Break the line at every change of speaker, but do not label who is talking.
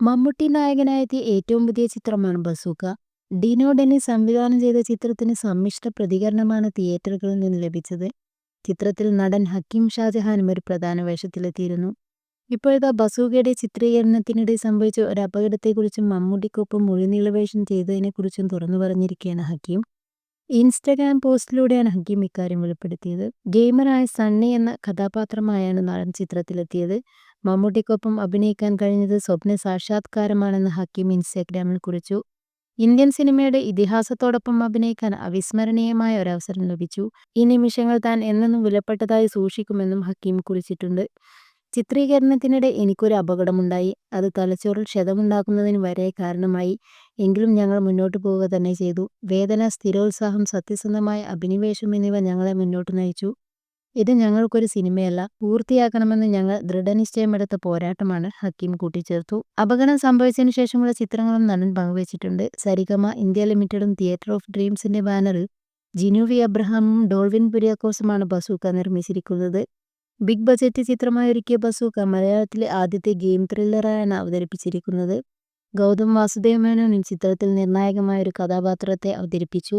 മമ്മൂട്ടി നായകനായെത്തിയ ഏറ്റവും പുതിയ ചിത്രമാണ് ബസൂക്ക. ഡിനോ ഡെന്നി സംവിധാനം ചെയ്ത ചിത്രത്തിന് സമ്മിശ്ര പ്രതികരണമാണ് തിയേറ്ററുകളിൽ നിന്ന് ലഭിച്ചത്. ചിത്രത്തിൽ നടൻ ഹക്കീം ഷാജഹാനും ഒരു പ്രധാന വേഷത്തിലെത്തിയിരുന്നു. ഇപ്പോഴത്തെ ബസൂകയുടെ ചിത്രീകരണത്തിനിടെ സംഭവിച്ച ഒരു അപകടത്തെക്കുറിച്ചും മമ്മൂട്ടിക്കൊപ്പം മുഴുനീള വേഷം ചെയ്തതിനെക്കുറിച്ചും തുറന്നു പറഞ്ഞിരിക്കുകയാണ് ഹക്കീം. ഇൻസ്റ്റഗ്രാം പോസ്റ്റിലൂടെയാണ് ഹക്കീം ഇക്കാര്യം വെളിപ്പെടുത്തിയത്. ഗെയിമറായ സണ്ണി എന്ന കഥാപാത്രമായാണ് നടൻ ചിത്രത്തിലെത്തിയത്. മമ്മൂട്ടിക്കൊപ്പം അഭിനയിക്കാൻ കഴിഞ്ഞത് സ്വപ്ന സാക്ഷാത്കാരമാണെന്ന് ഹക്കീം ഇൻസ്റ്റാഗ്രാമിൽ കുറിച്ചു. ഇന്ത്യൻ സിനിമയുടെ ഇതിഹാസത്തോടൊപ്പം അഭിനയിക്കാൻ അവിസ്മരണീയമായ ഒരവസരം ലഭിച്ചു. ഈ നിമിഷങ്ങൾ താൻ എന്നെന്നും വിലപ്പെട്ടതായി സൂക്ഷിക്കുമെന്നും ഹക്കീം കുറിച്ചിട്ടുണ്ട്. ചിത്രീകരണത്തിനിടെ എനിക്കൊരു അപകടമുണ്ടായി. അത് തലച്ചോറിൽ ക്ഷതമുണ്ടാക്കുന്നതിന് വരെ കാരണമായി. എങ്കിലും ഞങ്ങൾ മുന്നോട്ട് പോവുക തന്നെ ചെയ്തു. വേദന, സ്ഥിരോത്സാഹം, സത്യസന്ധമായ അഭിനിവേശം എന്നിവ ഞങ്ങളെ മുന്നോട്ട് നയിച്ചു. ഇത് ഞങ്ങൾക്കൊരു സിനിമയല്ല, പൂർത്തിയാക്കണമെന്ന് ഞങ്ങൾ ദൃഢനിശ്ചയമെടുത്ത പോരാട്ടമാണ് ഹക്കീം കൂട്ടിച്ചേർത്തു. അപകടം സംഭവിച്ചതിനു ശേഷമുള്ള ചിത്രങ്ങളും നടൻ പങ്കുവച്ചിട്ടുണ്ട്. സരിഗമ ഇന്ത്യ ലിമിറ്റഡും തിയേറ്റർ ഓഫ് ഡ്രീംസിന്റെ ബാനറിൽ ജിനു വി അബ്രഹാമും ഡോൾവിൻ കുര്യാക്കോസുമാണ് ബസൂക്ക നിർമ്മിച്ചിരിക്കുന്നത്. ബിഗ് ബജറ്റ് ചിത്രമായി ഒരുക്കിയ ബസൂക്ക മലയാളത്തിലെ ആദ്യത്തെ ഗെയിം ത്രില്ലറായാണ് അവതരിപ്പിച്ചിരിക്കുന്നത്. ഗൗതം വാസുദേവ മേനോൻ ചിത്രത്തിൽ നിർണായകമായ ഒരു കഥാപാത്രത്തെ അവതരിപ്പിച്ചു.